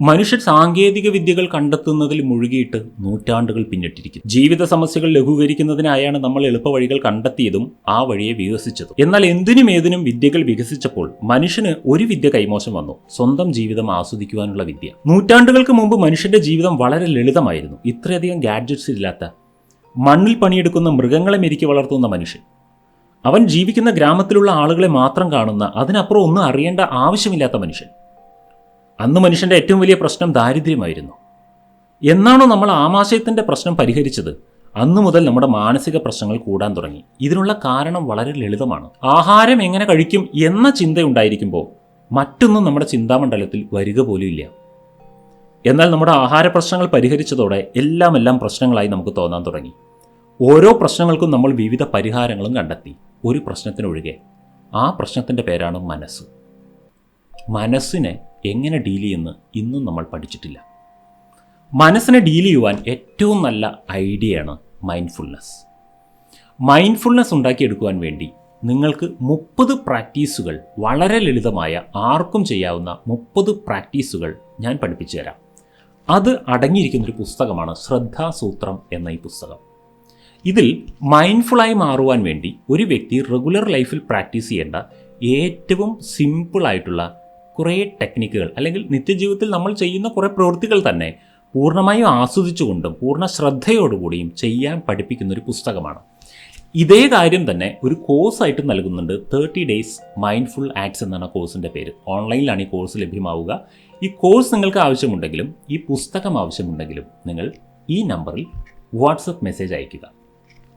മനുഷ്യർ സാങ്കേതിക വിദ്യകൾ കണ്ടെത്തുന്നതിൽ മുഴുകിയിട്ട് നൂറ്റാണ്ടുകൾ പിന്നിട്ടിരിക്കുന്നു. ജീവിത സമസ്യകൾ ലഘൂകരിക്കുന്നതിനായാണ് നമ്മൾ എളുപ്പവഴികൾ കണ്ടെത്തിയതും ആ വഴിയെ വികസിച്ചതും. എന്നാൽ എന്തിനും ഏതിനും വിദ്യകൾ വികസിച്ചപ്പോൾ മനുഷ്യന് ഒരു വിദ്യ കൈമോശം വന്നു. സ്വന്തം ജീവിതം ആസ്വദിക്കുവാനുള്ള വിദ്യ. നൂറ്റാണ്ടുകൾക്ക് മുമ്പ് മനുഷ്യന്റെ ജീവിതം വളരെ ലളിതമായിരുന്നു. ഇത്രയധികം ഗാഡ്ജറ്റ്സ് ഇല്ലാത്ത മണ്ണിൽ പണിയെടുക്കുന്ന മൃഗങ്ങളെ മെരുക്കി വളർത്തുന്ന മനുഷ്യൻ. അവൻ ജീവിക്കുന്ന ഗ്രാമത്തിലുള്ള ആളുകളെ മാത്രം കാണുന്ന അതിനപ്പുറം ഒന്നും അറിയേണ്ട ആവശ്യമില്ലാത്ത മനുഷ്യൻ. അന്ന് മനുഷ്യന്റെ ഏറ്റവും വലിയ പ്രശ്നം ദാരിദ്ര്യമായിരുന്നു. എന്നാണോ നമ്മൾ ആമാശയത്തിന്റെ പ്രശ്നം പരിഹരിച്ചത്? അന്നു മുതൽ നമ്മുടെ മാനസിക പ്രശ്നങ്ങൾ കൂടാൻ തുടങ്ങി. ഇതിനുള്ള കാരണം വളരെ ലളിതമാണ്. ആഹാരം എങ്ങനെ കഴിക്കും എന്ന ചിന്തയുണ്ടായിരിക്കുമ്പോൾ മറ്റൊന്നും നമ്മുടെ ചിന്താമണ്ഡലത്തിൽ വരിക പോലും ഇല്ല. എന്നാൽ നമ്മുടെ ആഹാര പ്രശ്നങ്ങൾ പരിഹരിച്ചതോടെ എല്ലാം എല്ലാം പ്രശ്നങ്ങളായി നമുക്ക് തോന്നാൻ തുടങ്ങി. ഓരോ പ്രശ്നങ്ങൾക്കും നമ്മൾ വിവിധ പരിഹാരങ്ങളും കണ്ടെത്തി. ഒരു പ്രശ്നത്തിനൊഴികെ. ആ പ്രശ്നത്തിന്റെ പേരാണ് മനസ്സ്. മനസ്സിനെ എങ്ങനെ ഡീൽ ചെയ്യുന്നു ഇന്നും നമ്മൾ പഠിച്ചിട്ടില്ല. മനസ്സിനെ ഡീൽ ചെയ്യുവാൻ ഏറ്റവും നല്ല ഐഡിയയാണ് മൈൻഡ്ഫുൾനെസ് മൈൻഡ്ഫുൾനെസ് ഉണ്ടാക്കിയെടുക്കുവാൻ വേണ്ടി നിങ്ങൾക്ക് മുപ്പത് പ്രാക്ടീസുകൾ വളരെ ലളിതമായ ആർക്കും ചെയ്യാവുന്ന മുപ്പത് പ്രാക്ടീസുകൾ ഞാൻ പഠിപ്പിച്ചു തരാം. അത് അടങ്ങിയിരിക്കുന്ന ഒരു പുസ്തകമാണ് ശ്രദ്ധാസൂത്രം എന്ന ഈ പുസ്തകം. ഇതിൽ മൈൻഡ്ഫുള്ളായി മാറുവാൻ വേണ്ടി ഒരു വ്യക്തി റെഗുലർ ലൈഫിൽ പ്രാക്ടീസ് ചെയ്യേണ്ട ഏറ്റവും സിമ്പിളായിട്ടുള്ള കുറേ ടെക്നിക്കുകൾ അല്ലെങ്കിൽ നിത്യജീവിതത്തിൽ നമ്മൾ ചെയ്യുന്ന കുറേ പ്രവൃത്തികൾ തന്നെ പൂർണമായും ആസ്വദിച്ചുകൊണ്ടും പൂർണ ശ്രദ്ധയോടുകൂടിയും ചെയ്യാൻ പഠിപ്പിക്കുന്ന ഒരു പുസ്തകമാണ്. ഇതേ കാര്യം തന്നെ ഒരു കോഴ്സായിട്ട് നൽകുന്നുണ്ട്. തേർട്ടി ഡേയ്സ് മൈൻഡ്ഫുൾ ആക്ട്സ് എന്നാണ് കോഴ്സിന്റെ പേര്. ഓൺലൈനിലാണ് ഈ കോഴ്സ് ലഭ്യമാവുക. ഈ കോഴ്സ് നിങ്ങൾക്ക് ആവശ്യമുണ്ടെങ്കിലും ഈ പുസ്തകം ആവശ്യമുണ്ടെങ്കിലും നിങ്ങൾ ഈ നമ്പറിൽ വാട്സപ്പ് മെസ്സേജ് അയയ്ക്കുക.